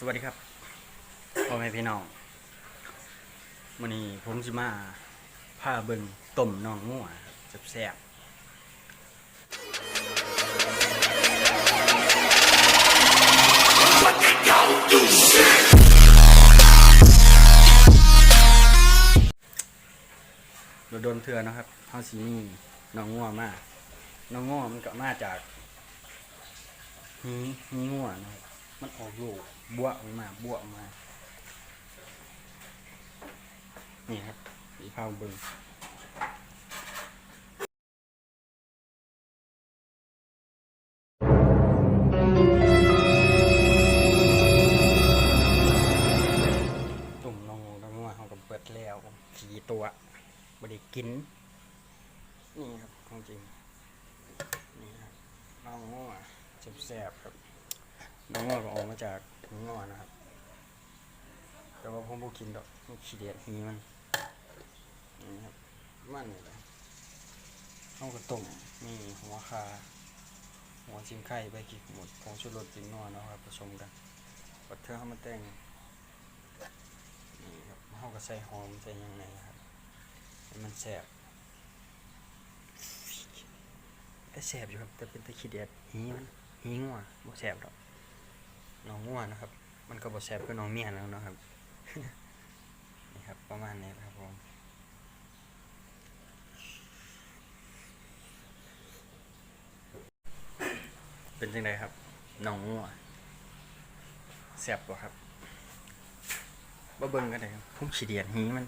สวัสดีครับพ่อแม่พี่น้องวันนี้ผมจะมาพาเบิ่งต้มน้องงัวแซ่บๆโดนเถื่อเนะครับเฮาสิมีน้องงัวมาน้องงัวมันก็มาจากหีหีงัวนะครับ มันออกลูกบวออกมาบวออกมา นี่ครับสีเผาเบิงตุ่มลงลงมาเขากับเปิดแล้วขี่ตัวบไดิกิน นี่ครับของจริง นี่ครับน้องงัวแซ่บๆครับ น้องงอกก็ออกมาจากน้องอนะครับ แต่ว่าผมบ่กินดอกมันขี้เดียดหีมันนี่ครับมันนี่แหละเอากระต้มมีหัวคาหัวชิมไข่ใบกิกหมดผงชูรสจิ้มนัวนะครับผสมกันบัดเทอเขามาแต่งนี่ครับเขาก็ใส่หอมใส่ยังไงครับมันแซ่บแต่แซ่บอยู่ครับแต่เป็นตะขี้เดียดหีมันหีงัวบ่แซ่บดอก น้องง่วนะครับ มันก็บอแซบก็น้องเมียแล้วนะครับ นี่ครับประมาณนี้ครับผมเป็นจังไดครับน้องง่วแซบบ่ครับบ่เบิ่งกันเลยครับพุ่มฉีเดียดหีมัน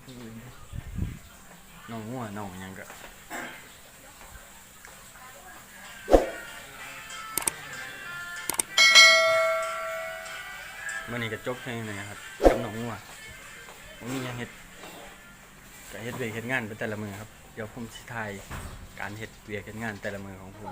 น้องง่วน้องยังก็ วันนี้ก็จบแค่นี้นะครับกับน้องงัวผมมีหยังเห็ดก็เห็ดเวียกเห็ดงานไปแต่ละมือครับ เดี๋ยวผมสิถ่ายการเห็ดเวียกเห็ดงานแต่ละมือของผม